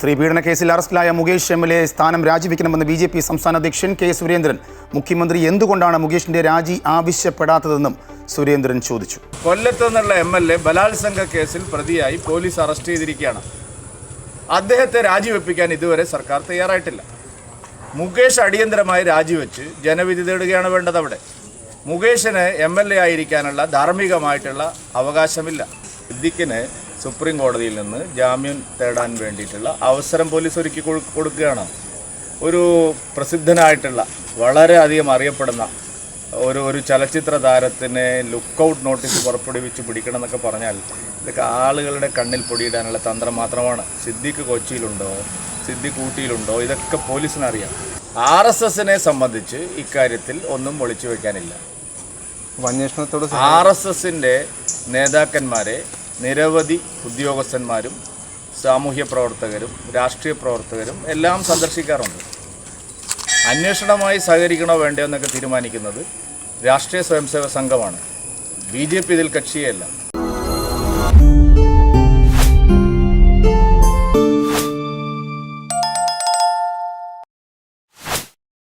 സ്ത്രീ പീഡന കേസിൽ അറസ്റ്റിലായ മുകേഷ് എം എൽ എ സ്ഥാനം രാജിവെക്കണമെന്ന് ബി ജെ പി സംസ്ഥാന അധ്യക്ഷൻ കെ സുരേന്ദ്രൻ. മുഖ്യമന്ത്രി എന്തുകൊണ്ടാണ് മുകേഷിന്റെ രാജി ആവശ്യപ്പെടാത്തതെന്നും സുരേന്ദ്രൻ ചോദിച്ചു. കൊല്ലത്ത് നിന്നുള്ള എം എൽ എ ബലാത്സംഗ കേസിൽ പ്രതിയായി പോലീസ് അറസ്റ്റ് ചെയ്തിരിക്കുകയാണ്. അദ്ദേഹത്തെ രാജിവെപ്പിക്കാൻ ഇതുവരെ സർക്കാർ തയ്യാറായിട്ടില്ല. മുകേഷ് അടിയന്തരമായി രാജിവെച്ച് ജനവിധി തേടുകയാണ് വേണ്ടത് അവിടെ. മുകേഷിന് എം എൽ എ ആയിരിക്കാനുള്ള ധാർമ്മികമായിട്ടുള്ള അവകാശമില്ല. സിദ്ദിഖിന് സുപ്രീം കോടതിയിൽ നിന്ന് ജാമ്യം തേടാൻ വേണ്ടിയിട്ടുള്ള അവസരം പോലീസ് ഒരുക്കി കൊടു- കൊടുക്കുകയാണ്. ഒരു പ്രസിദ്ധനായിട്ടുള്ള വളരെയധികം അറിയപ്പെടുന്ന ഒരു ഒരു ചലച്ചിത്ര താരത്തിന് ലുക്കൗട്ട് നോട്ടീസ് പുറപ്പെടുവിച്ച് പിടിക്കണം എന്നൊക്കെ പറഞ്ഞാൽ ഇതൊക്കെ ആളുകളുടെ കണ്ണിൽ പൊടിയിടാനുള്ള തന്ത്രം മാത്രമാണ്. സിദ്ദിഖ് കൊച്ചിയിലുണ്ടോ? സിദ്ദിഖ് ഊട്ടിയിലുണ്ടോ? ഇതൊക്കെ പോലീസിനറിയാം. ആർ എസ് എസിനെ സംബന്ധിച്ച് ഇക്കാര്യത്തിൽ ഒന്നും ഒളിച്ചു വെക്കാനില്ല അന്വേഷണത്തോട് ആർ എസ് എസിന്റെ നേതാക്കന്മാരെ നിരവധി ഉദ്യോഗസ്ഥന്മാരും സാമൂഹ്യ പ്രവർത്തകരും രാഷ്ട്രീയ പ്രവർത്തകരും എല്ലാം സന്ദർശിക്കാറുണ്ട്. അന്വേഷണമായി സഹകരിക്കണോ വേണ്ടയോ എന്നൊക്കെ തീരുമാനിക്കുന്നത് രാഷ്ട്രീയ സ്വയംസേവക സംഘമാണ്. ബി ജെ പി ഇതിൽ കക്ഷിയല്ല.